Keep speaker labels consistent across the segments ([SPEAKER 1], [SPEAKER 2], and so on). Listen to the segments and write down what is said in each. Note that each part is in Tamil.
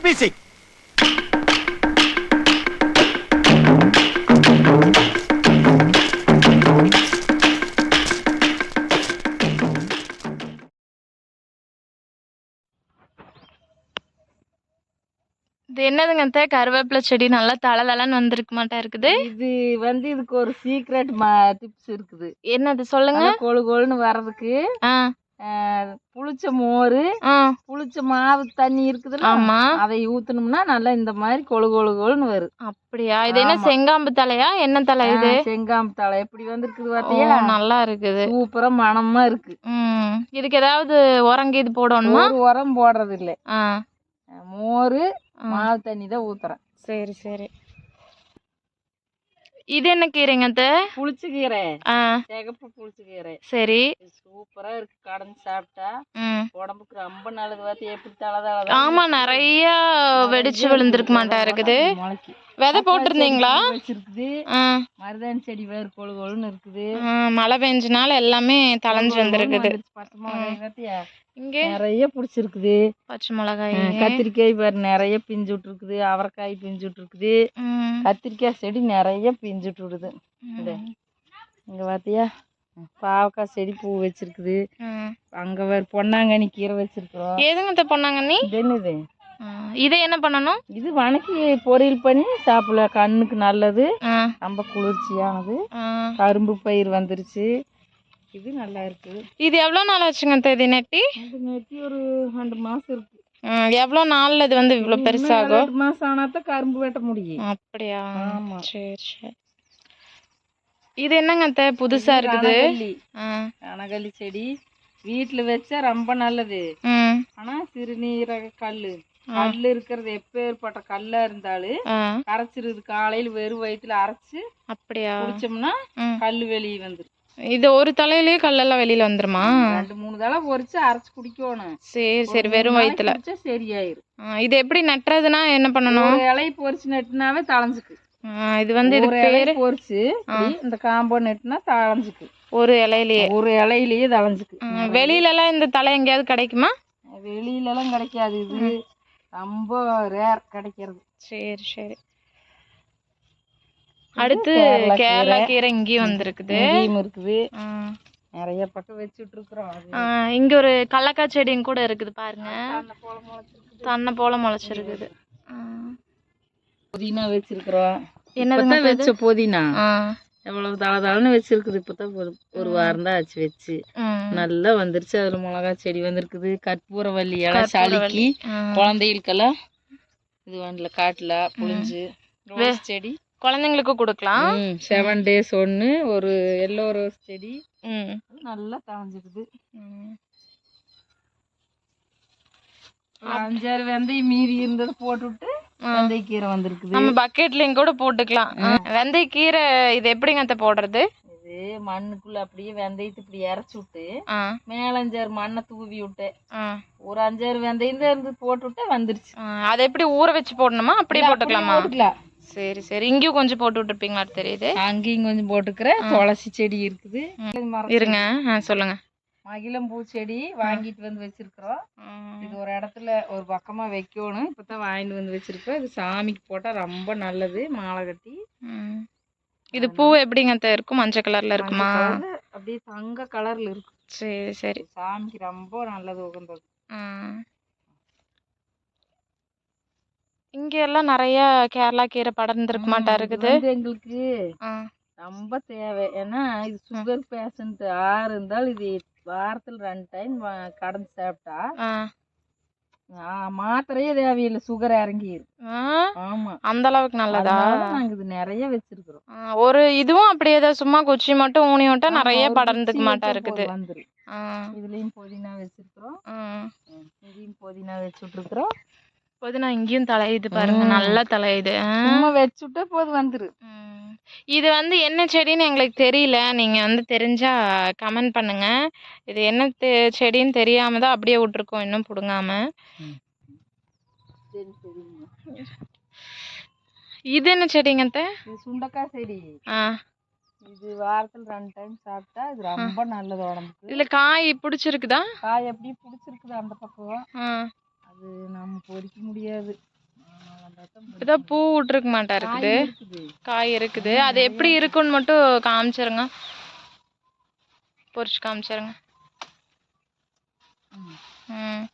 [SPEAKER 1] ஸ்டார்ட் மியூசிக்
[SPEAKER 2] இது என்னதுங்க அத்தை? கருவேப்பிலை செடி நல்லா தலை தலைன்னு வந்திருக்கு மாட்டா இருக்குது.
[SPEAKER 3] இது வந்து இதுக்கு ஒரு சீக்ரெட் டிப்ஸ் இருக்குது.
[SPEAKER 2] என்னது சொல்லுங்க.
[SPEAKER 3] கொழு கொழுன்னு வர்றதுக்கு புளிச்ச மோர் புளிச்ச மாவு தண்ணி இருக்குதுல்ல
[SPEAKER 2] ஆமா.
[SPEAKER 3] அதை ஊத்துனோம்னா நல்லா இந்த மாதிரி கொழு கொழு கொழுன்னு வரும்.
[SPEAKER 2] அப்படியா? இது என்ன. செங்காம்பு தலையா? என்ன தலை இது?
[SPEAKER 3] செங்காம்பு தழை. எப்படி வந்திருக்குது
[SPEAKER 2] ஓ,
[SPEAKER 3] பார்த்தியா
[SPEAKER 2] நல்லா இருக்குது.
[SPEAKER 3] சூப்பரா மணமா இருக்கு.
[SPEAKER 2] இதுக்கு ஏதாவது உரங்க இது போடணுமா?
[SPEAKER 3] உரம் போடுறது இல்ல மோர். மாவு தண்ணி தான் ஊத்துறேன்.
[SPEAKER 2] சரி சரி. இது என்ன கீரைங்க
[SPEAKER 3] புளிச்ச கீரை. சிகப்பு புளிச்ச கீரை.
[SPEAKER 2] சரி.
[SPEAKER 3] சூப்பரா இருக்கு. கடைஞ்சு சாப்பிட்டா உடம்புக்கு ரொம்ப நல்லது பார்த்து எப்படி தலை
[SPEAKER 2] ஆமா நிறைய வெடிச்சு விழுந்திருக்கு மாட்டா இருக்குது விதை போட்டிருந்தீங்களா?
[SPEAKER 3] வச்சிருக்குது. மருதாணி செடி வேறு கொழு கொழுன்னு இருக்குது.
[SPEAKER 2] மழை பெஞ்சனால எல்லாமே தளைஞ்சு வந்திருக்குது.
[SPEAKER 3] பச்சை மிளகாய் பார்த்தியா
[SPEAKER 2] இங்க?
[SPEAKER 3] நிறைய பிடிச்சிருக்குது.
[SPEAKER 2] பச்சை மிளகாய்
[SPEAKER 3] கத்திரிக்காய் பாரு நிறைய பிஞ்சு விட்டுருக்குது அவரைக்காய் பிஞ்சு விட்டுருக்குது கத்திரிக்காய் செடி நிறைய பிஞ்சு விட்டு விடுது இந்த
[SPEAKER 2] ம்,
[SPEAKER 3] இங்க பாத்தியா? பாவக்காய் செடி பூ வச்சிருக்குது. அங்க பொன்னாங்கண்ணி கீரை வச்சிருக்கிறோம்.
[SPEAKER 2] எதுங்க இது
[SPEAKER 3] என்னது?
[SPEAKER 2] இதை என்ன பண்ணணும்?
[SPEAKER 3] இது வணக்கி பொரியல் பண்ணி சாப்பிடலாம் கண்ணுக்கு நல்லது. ரொம்ப குளிர்ச்சியானது. கரும்பு பயிர் வந்துருச்சு. இது நல்லா இருக்கு.
[SPEAKER 2] இது எவ்வளோ நாள் ஆச்சுங்க இது நெட்டி?
[SPEAKER 3] நெத்தி ஒரு ரெண்டு மாசம் இருக்கு.
[SPEAKER 2] எவ்வளோ நாள்ல இது வந்து இவ்வளோ பெருசாகும்
[SPEAKER 3] ரெண்டு மாசம் ஆனாதான் கரும்பு வெட்ட முடியும்.
[SPEAKER 2] அப்படியா?
[SPEAKER 3] ஆமா.
[SPEAKER 2] சரி சரி. இது என்னங்க அத்தை? புதுசா இருக்குது.
[SPEAKER 3] ரணகல்லி செடி. வீட்டுல வச்சா ரொம்ப நல்லது. ஆனா சிறுநீரக கல்லு. கல்லு இருக்கிறது எப்பேற்பட்ட கல்லா இருந்தாலும்
[SPEAKER 2] ஆ,
[SPEAKER 3] கரைச்சிருது. காலையில வெறும் வயிற்றுல அரைச்சு
[SPEAKER 2] அப்படியா?
[SPEAKER 3] குடிச்சோம்னா. கல்லு வெளியே வந்துரும்.
[SPEAKER 2] இது ஒரு தலையிலேயே கல்லெல்லாம் வெளியில வந்துருமா?
[SPEAKER 3] ரெண்டு மூணு தடவை பொரிச்சு அரைச்சு குடிக்கணும்.
[SPEAKER 2] சரி சரி வெறும்
[SPEAKER 3] குடிச்சா சரியாயிரும்.
[SPEAKER 2] இது எப்படி நட்டுறதுன்னா என்ன பண்ணணும்?
[SPEAKER 3] இலையை பொரிச்சு நட்டுனாவே தளைஞ்சுக்கு
[SPEAKER 2] ஆ, இது வந்து
[SPEAKER 3] இலையை
[SPEAKER 2] பேரு
[SPEAKER 3] பொரிச்சு இந்த காம்போ நட்டுனா தளைஞ்சுக்கு
[SPEAKER 2] ஒரு இலையிலேயே.
[SPEAKER 3] ஒரு இலையிலேயே தளைஞ்சுக்கு
[SPEAKER 2] வெளியில எல்லாம் இந்த தலை எங்கேயாவது கிடைக்குமா?
[SPEAKER 3] வெளியில எல்லாம் கிடைக்காது. இது ரொம்ப ரேர் கிடைக்கிறது.
[SPEAKER 2] சரி சரி. அடுத்து
[SPEAKER 3] கேரளா கீரை.
[SPEAKER 2] இங்கேயும் வந்திருக்குது.
[SPEAKER 3] இருக்குது. நிறைய பக்கம் வச்சுட்டு இருக்கிறோம்
[SPEAKER 2] இங்க ஒரு கடலக்காய் செடியும் கூட இருக்குது பாருங்க. தன்னை போல முளைச்சிருக்குது.
[SPEAKER 3] புதினா வச்சிருக்கிறோம்.
[SPEAKER 2] அது?
[SPEAKER 3] வச்ச புதினா. எவ்வளவு தள தளன்னு வச்சிருக்குது. இப்பதான் ஒரு ஒரு வாரம் தான் ஆச்சு வச்சு. நல்லா வந்துருச்சு. அதுல மிளகா செடி வந்திருக்குது. கற்பூரவல்லி இலை. சளிக்கு. குழந்தைகளுக்கெல்லாம் இது வரல காட்டுல புளிஞ்சு செடி.
[SPEAKER 2] குழந்தைங்களுக்கு கொடுக்கலாம்.
[SPEAKER 3] செவன் டேஸ் ஒன்று ஒரு எல்லோ ரோஸ் செடி. நல்லா தளைஞ்சிருக்குது அஞ்சாறு வெந்தயம் மீதி இருந்தது போட்டுவிட்டு வெந்தயக்கீரை வந்திருக்குது.
[SPEAKER 2] நம்ம பக்கெட்லயும் கூட போட்டுக்கலாம். ஆ. வெந்தய கீரை இது எப்படிங்க அத்தை போடுறது?
[SPEAKER 3] இது மண்ணுக்குள்ள அப்படியே வெந்தயத்தை இப்படி இறச்சி விட்டு. மேல அஞ்சாறு மண்ணை தூவி விட்டேன்
[SPEAKER 2] ஆ.
[SPEAKER 3] ஒரு அஞ்சாறு வெந்தயம் தான் இருந்து போட்டு விட்டா வந்துருச்சு
[SPEAKER 2] அதை எப்படி ஊற வச்சு போடணுமா? அப்படியே போட்டுக்கலாமா?
[SPEAKER 3] போட்டுக்கலாம்.
[SPEAKER 2] சரி சரி. இங்கேயும் கொஞ்சம் போட்டு விட்டுருப்பீங்களா தெரியுது?
[SPEAKER 3] அங்கேயும் கொஞ்சம் போட்டுக்கிறேன். துளசி செடி இருக்குது.
[SPEAKER 2] இருங்க. சொல்லுங்க.
[SPEAKER 3] மகிழம்பூ செடி வாங்கிட்டு வந்து வச்சிருக்கிறோம். இது ஒரு இடத்துல ஒரு பக்கமா வைக்கணும். இப்பதான் வாங்கிட்டு வந்து வச்சிருக்கோம் இது சாமிக்கு போட்டா ரொம்ப நல்லது மாலை கட்டி.
[SPEAKER 2] இது பூ எப்படிங்க இருக்கும்? மஞ்சள் கலர்ல இருக்குமா?
[SPEAKER 3] அப்படியே தங்க கலர்ல இருக்கு.
[SPEAKER 2] சரி சரி.
[SPEAKER 3] சாமிக்கு ரொம்ப நல்லது உகந்தது.
[SPEAKER 2] இங்க எல்லாம் நிறைய கேரளா கீரை படர்ந்துருக்க மாட்டா
[SPEAKER 3] ம், இது
[SPEAKER 2] இருக்குது
[SPEAKER 3] எங்களுக்கு. ரொம்ப தேவை. ஏன்னா இது சுகர் பேஷண்ட் யாரு இருந்தாலும் இது வாரத்துல ரெண்டு டைம் கடந்து சாப்பிட்டா மாத்திரையே தேவையில்லை சுகர் இறங்கிடும்
[SPEAKER 2] ஆ,
[SPEAKER 3] ஆமா.
[SPEAKER 2] அந்த அளவுக்கு நல்லதா
[SPEAKER 3] நாங்க இது நிறைய வச்சிருக்கிறோம்.
[SPEAKER 2] ஒரு இதுவும் அப்படியே தான் சும்மா குச்சி மட்டும் ஊனி விட்டா நிறைய படர்ந்துக்க மாட்டா இருக்குது
[SPEAKER 3] இதுலயும் புதினா வச்சிருக்கிறோம். இதையும் புதினா வச்சுட்டு இருக்கிறோம்
[SPEAKER 2] புதினா இங்கேயும் தலையுது பாருங்க. நல்லா தலையுது.
[SPEAKER 3] சும்மா வச்சுட்டா போதும் வந்துரு.
[SPEAKER 2] இது வந்து என்ன செடின்னு எங்களுக்கு தெரியல. நீங்க வந்து தெரிஞ்சா கமெண்ட் பண்ணுங்க. இது என்ன தெ- செடின்னு தெரியாம தான் அப்படியே விட்டுருக்கோம். இன்னும் பிடுங்காம. இது என்ன செடிங்க
[SPEAKER 3] சுண்டக்காய் செடி.
[SPEAKER 2] ஆ.
[SPEAKER 3] இது வாரத்துல ரெண்டு டைம் சாப்பிட்டா இது ரொம்ப நல்லது உடம்புக்கு.
[SPEAKER 2] இதுல காய் பிடிச்சிருக்குதா?
[SPEAKER 3] காய் எப்படி பிடிச்சிருக்குது அந்த பக்கம். அது நம்ம பொறிக்க முடியாது.
[SPEAKER 2] இப்போதான் பூ விட்டுருக்க மாட்டா இருக்குது காய் இருக்குது. அது எப்படி இருக்குன்னு மட்டும் காமிச்சிருங்க. பொரிச்சு காமிச்சிருங்க.
[SPEAKER 3] ம்.
[SPEAKER 2] ம்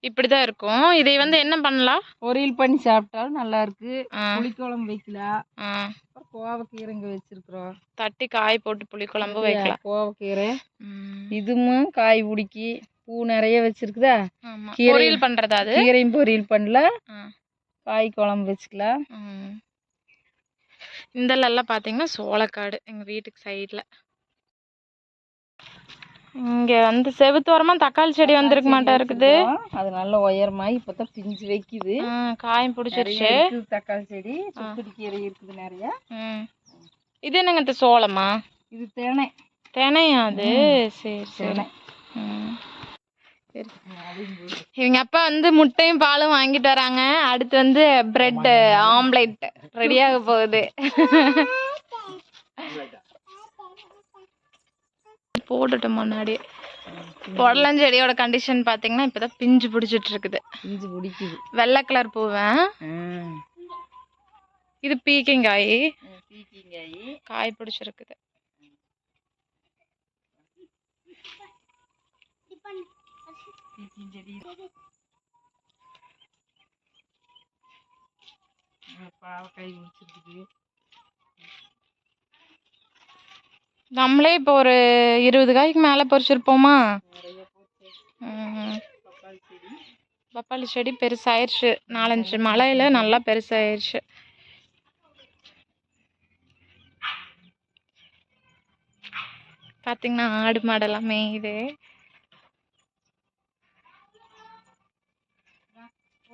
[SPEAKER 2] இப்படி தான் இருக்கும். இதை வந்து என்ன பண்ணலாம்?
[SPEAKER 3] பொரியல் பண்ணி சாப்பிட்டாலும் நல்லா இருக்கு புளிக்குழம்பு வைக்கலாம்.
[SPEAKER 2] ஆ.
[SPEAKER 3] அப்புறம் கோவக்கீரை இங்க வச்சிருக்கிறோம்.
[SPEAKER 2] தட்டி காய் போட்டு புளிக்குழம்பு வைக்கலாம்.
[SPEAKER 3] கோவக்கீரை.
[SPEAKER 2] ம்.
[SPEAKER 3] இதுவும் காய் பிடிக்கி பூ நிறைய வச்சிருக்குதா?
[SPEAKER 2] பொரியல் பண்றதா அது?
[SPEAKER 3] கீரையும் பொரியல் பண்ணலாம்.
[SPEAKER 2] ஆ.
[SPEAKER 3] காய் குழம்பு வச்சுக்கலாம்
[SPEAKER 2] ம். இந்தலெல்லாம் பார்த்தீங்கன்னா சோளக்காடு எங்கள் வீட்டுக்கு சைடில். இங்கே வந்து செவுத்தோரமாக தக்காளி செடி வந்திருக்க மாட்டா இருக்குது.
[SPEAKER 3] அது நல்ல உயரமாயி இப்பதான் பிஞ்சு வைக்குது.
[SPEAKER 2] காயும் பிடிச்சிருச்சு.
[SPEAKER 3] தக்காளி செடி. சுக்குடி கீரை இருக்குது நிறைய.
[SPEAKER 2] இது என்னங்க இந்த சோளமா?
[SPEAKER 3] இது தேனை.
[SPEAKER 2] தினையா அது? சரி சரி
[SPEAKER 3] தினை
[SPEAKER 2] ம் சரி
[SPEAKER 3] அதையும் போடு.
[SPEAKER 2] இவங்க அப்பா வந்து முட்டையும் பாலும் வாங்கிட்டு வராங்க. அடுத்து வந்து பிரெட் ஆம்லேட் ரெடியாக போகுது. போட்டுட்டோம் முன்னாடி. புடலஞ்செடியோட கண்டிஷன் பார்த்தீங்கன்னா இப்போதான் பிஞ்சு பிடிச்சிட்டு இருக்குது
[SPEAKER 3] பிஞ்சு பிடிக்குது.
[SPEAKER 2] வெள்ளை கலர் பூவேன் இது பீக்கங்காய்.
[SPEAKER 3] பீக்கிங்காய்.
[SPEAKER 2] காய் பிடிச்சிருக்குது.
[SPEAKER 3] பீக்கிங் செடி பாவக்காய் முடிச்சிருக்குது
[SPEAKER 2] நம்மளே இப்போ ஒரு இருபது காய்க்கு மேலே பொறிச்சிருப்போமா?
[SPEAKER 3] செடி
[SPEAKER 2] பப்பாளி செடி பெருசாயிருச்சு. நாலஞ்சு மழையில நல்லா பெருசாயிருச்சு. பார்த்தீங்கன்னா ஆடு மாடெல்லாம் மேயுது